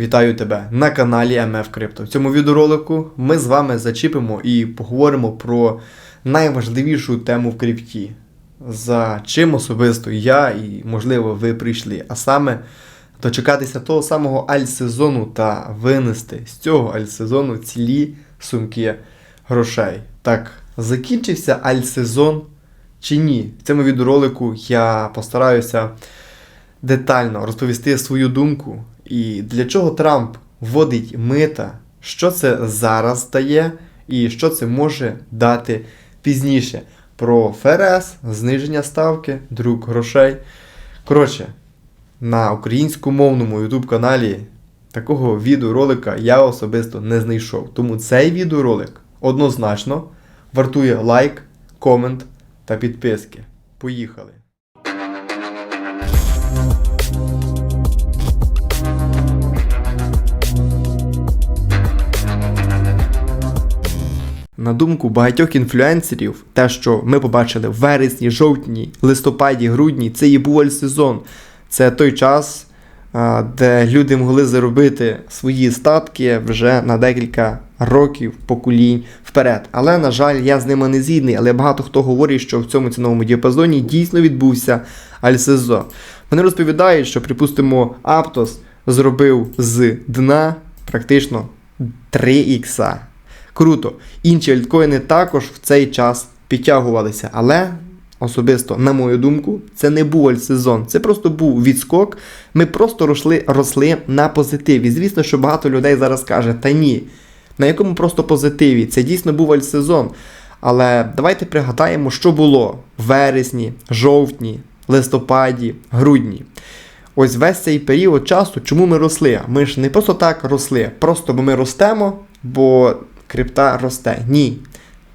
Вітаю тебе на каналі MF Crypto. В цьому відеоролику ми з вами зачіпимо і поговоримо про найважливішу тему в крипті, за чим особисто я і, можливо, ви прийшли. А саме дочекатися того самого альтсезону та винести з цього альтсезону цілі сумки грошей. Так, закінчився альтсезон чи ні? В цьому відеоролику я постараюся детально розповісти свою думку і для чого Трамп вводить мита, що це зараз дає і що це може дати пізніше. Про ФРС, зниження ставки, друк грошей. Коротше, на українськомовному YouTube каналі такого відеоролика я особисто не знайшов. Тому цей відеоролик однозначно вартує лайк, комент та підписки. Поїхали! На думку багатьох інфлюенсерів, те, що ми побачили в вересні, жовтні, листопаді, грудні, це і був альсезон. Це той час, де люди могли заробити свої статки вже на декілька років, поколінь вперед. Але, на жаль, я з ними не згідний, але багато хто говорить, що в цьому ціновому діапазоні дійсно відбувся альсезон. Вони розповідають, що, припустимо, Аптос зробив з дна практично 3 ікса. Круто. Інші альткоїни також в цей час підтягувалися, але особисто, на мою думку, це не був альтсезон, це просто був відскок. Ми просто росли, росли на позитиві. Звісно, що багато людей зараз каже, та ні, на якому просто позитиві. Це дійсно був альтсезон. Але давайте пригадаємо, що було в вересні, жовтні, листопаді, грудні. Ось весь цей період часу, чому ми росли? Ми ж не просто так росли, просто бо ми ростемо, бо крипта росте. Ні.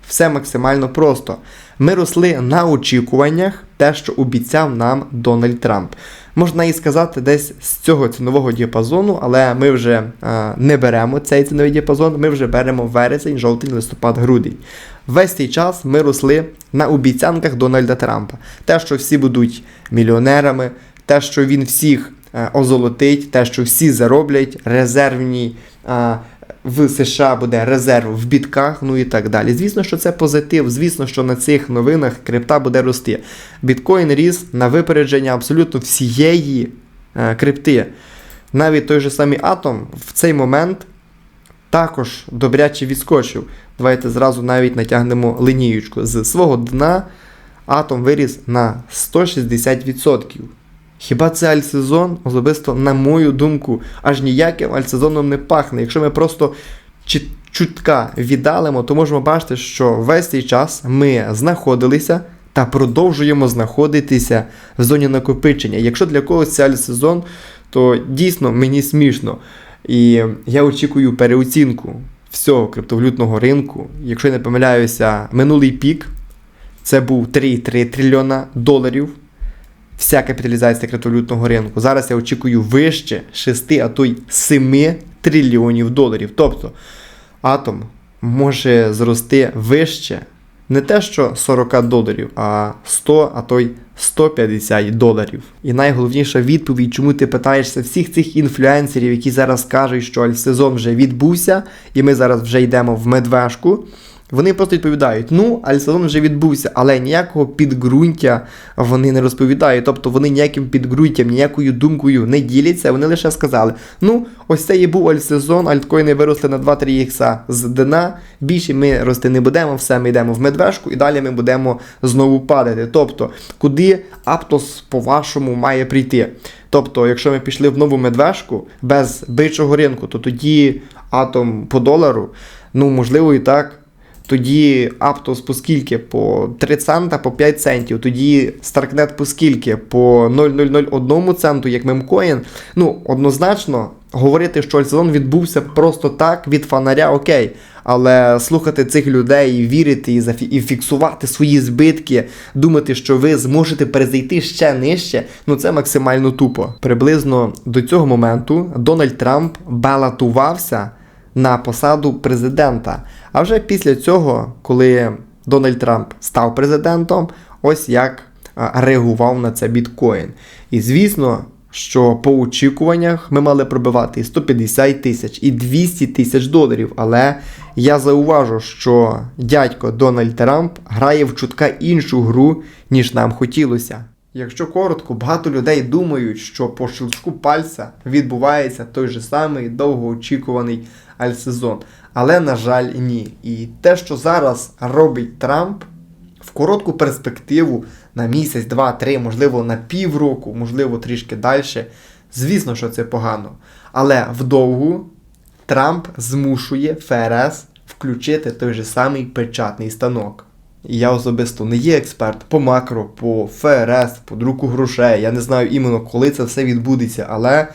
Все максимально просто. Ми росли на очікуваннях, те, що обіцяв нам Дональд Трамп. Можна і сказати, десь з цього цінового діапазону, але ми вже е, не беремо цей ціновий діапазон, ми вже беремо вересень, жовтень, листопад, грудень. Весь цей час ми росли на обіцянках Дональда Трампа. Те, що всі будуть мільйонерами, те, що він всіх е, озолотить, те, що всі зароблять, резервні. е, в США буде резерв в бітках, ну і так далі. Звісно, що це позитив. Звісно, що на цих новинах крипта буде рости. Біткоін ріс на випередження абсолютно всієї е, крипти. Навіть той же самий атом в цей момент також добряче відскочив. Давайте зразу навіть натягнемо линіючку. З свого дна атом виріс на 160%. Хіба це альтсезон? Особисто, на мою думку, аж ніяким альтсезоном не пахне. Якщо ми просто чутка віддалимо, то можемо бачити, що весь цей час ми знаходилися та продовжуємо знаходитися в зоні накопичення. Якщо для когось це альтсезон, то дійсно мені смішно. І я очікую переоцінку всього криптовалютного ринку. Якщо я не помиляюся, минулий пік це був 3,3 трильйона доларів вся капіталізація криптовалютного ринку. Зараз я очікую вище 6, а то й 7 трильйонів доларів. Тобто атом може зрости вище не те, що 40 доларів, а 100, а то й 150 доларів. І найголовніша відповідь, чому ти питаєшся всіх цих інфлюенсерів, які зараз кажуть, що альтсезон вже відбувся, і ми зараз вже йдемо в медвежку. Вони просто відповідають: ну, альтсезон вже відбувся, але ніякого підґрунтя вони не розповідають. Тобто вони ніяким підґрунтям, ніякою думкою не діляться. Вони лише сказали: ну, ось це і був альтсезон, альткоїни виросли на 2-3 ікса з дна. Більше ми рости не будемо, все ми йдемо в медвежку, і далі ми будемо знову падати. Тобто, куди Аптос, по-вашому, має прийти? Тобто, якщо ми пішли в нову медвежку без бичого ринку, то тоді атом по долару, ну можливо і так. Тоді Аптос по скільки? По 3 цента, по 5 центів. Тоді Starknet по скільки? По 0,001 центу, як мемкоін. Ну, однозначно, говорити, що альтсезон відбувся просто так від фонаря, окей. Але слухати цих людей, вірити і, зафі- і фіксувати свої збитки, думати, що ви зможете перезайти ще нижче, ну це максимально тупо. Приблизно до цього моменту Дональд Трамп балотувався на посаду президента. А вже після цього, коли Дональд Трамп став президентом, ось як реагував на це біткоін. І звісно, що по очікуваннях ми мали пробивати 150 тисяч і 200 тисяч доларів. Але я зауважу, що дядько Дональд Трамп грає в чутка іншу гру, ніж нам хотілося. Якщо коротко, багато людей думають, що по щелчку пальця відбувається той же самий довгоочікуваний альсезон. Але, на жаль, ні. І те, що зараз робить Трамп, в коротку перспективу на місяць, два, три, можливо, на півроку, можливо, трішки далі. Звісно, що це погано. Але вдовгу Трамп змушує ФРС включити той же самий печатний станок. І Я особисто не є експерт по макро, по ФРС, по друку грошей. Я не знаю іменно, коли це все відбудеться, але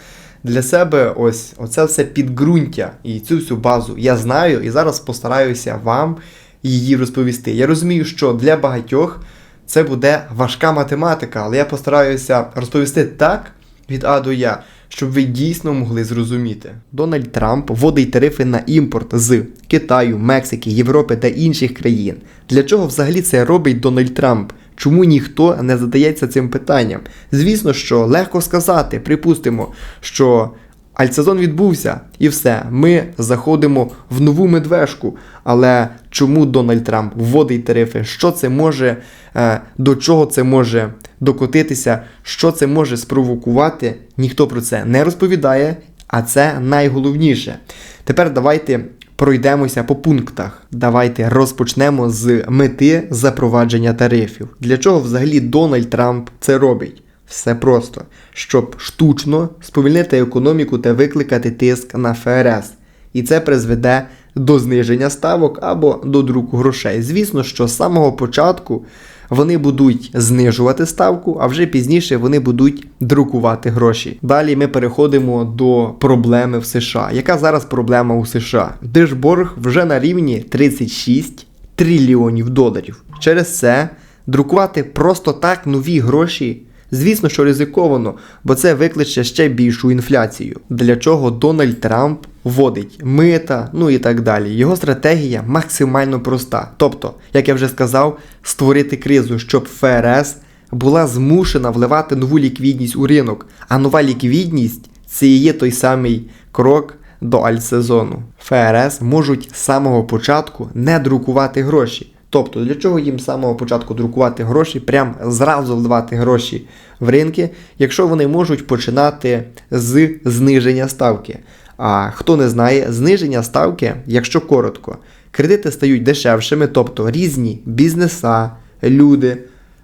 для себе ось оце все підґрунтя і цю всю базу я знаю і зараз постараюся вам її розповісти. Я розумію, що для багатьох це буде важка математика, але я постараюся розповісти так від А до Я, щоб ви дійсно могли зрозуміти. Дональд Трамп вводить тарифи на імпорт з Китаю, Мексики, Європи та інших країн. Для чого взагалі це робить Дональд Трамп? Чому ніхто не задається цим питанням? Звісно, що легко сказати, припустимо, що альтсезон відбувся і все, ми заходимо в нову медвежку. Але чому Дональд Трамп вводить тарифи? Що це може, е, до чого це може докотитися, що це може спровокувати? Ніхто про це не розповідає, а це найголовніше. Тепер давайте пройдемося по пунктах. Давайте розпочнемо з мети запровадження тарифів. Для чого взагалі Дональд Трамп це робить? Все просто, щоб штучно сповільнити економіку та викликати тиск на ФРС. І це призведе до зниження ставок або до друку грошей. Звісно, що з самого початку вони будуть знижувати ставку, а вже пізніше вони будуть друкувати гроші. Далі ми переходимо до проблеми в США. Яка зараз проблема у США? Держборг вже на рівні 36 трильйонів доларів. Через це друкувати просто так нові гроші. Звісно, що ризиковано, бо це викличе ще більшу інфляцію. Для чого Дональд Трамп вводить мита, ну і так далі. Його стратегія максимально проста. Тобто, як я вже сказав, створити кризу, щоб ФРС була змушена вливати нову ліквідність у ринок. А нова ліквідність це і є той самий крок до альтсезону. ФРС можуть з самого початку не друкувати гроші. Тобто, для чого їм з самого початку друкувати гроші, прям зразу вливати гроші в ринки, якщо вони можуть починати з зниження ставки. А хто не знає, зниження ставки, якщо коротко, кредити стають дешевшими, тобто різні бізнеса, люди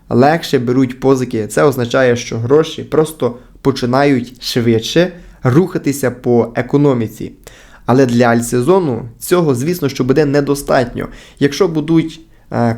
легше беруть позики. Це означає, що гроші просто починають швидше рухатися по економіці. Але для альтсезону цього, звісно, що буде недостатньо. Якщо будуть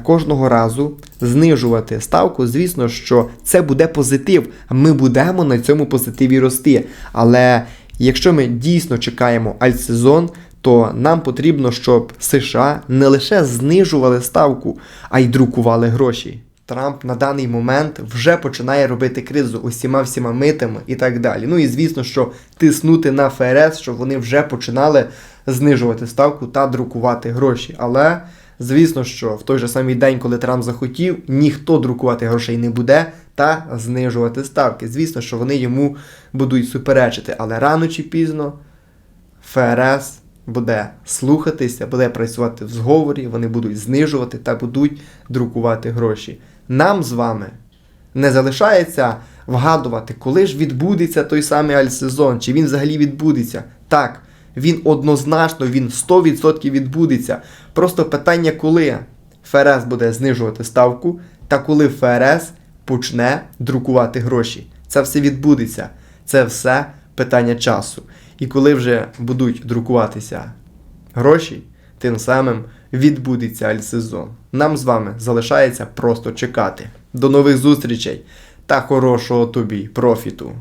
кожного разу знижувати ставку, звісно, що це буде позитив. Ми будемо на цьому позитиві рости. Але якщо ми дійсно чекаємо альтсезон, то нам потрібно, щоб США не лише знижували ставку, а й друкували гроші. Трамп на даний момент вже починає робити кризу усіма всіма митами і так далі. Ну і звісно, що тиснути на ФРС, щоб вони вже починали знижувати ставку та друкувати гроші. Але звісно, що в той же самий день, коли Трамп захотів, ніхто друкувати грошей не буде та знижувати ставки. Звісно, що вони йому будуть суперечити, але рано чи пізно ФРС буде слухатися, буде працювати в зговорі, вони будуть знижувати та будуть друкувати гроші. Нам з вами не залишається вгадувати, коли ж відбудеться той самий альсезон, чи він взагалі відбудеться. Так, він однозначно, він 100% відбудеться. Просто питання, коли ФРС буде знижувати ставку, та коли ФРС почне друкувати гроші. Це все відбудеться. Це все питання часу. І коли вже будуть друкуватися гроші, тим самим відбудеться альсезон. Нам з вами залишається просто чекати. До нових зустрічей та хорошого тобі профіту!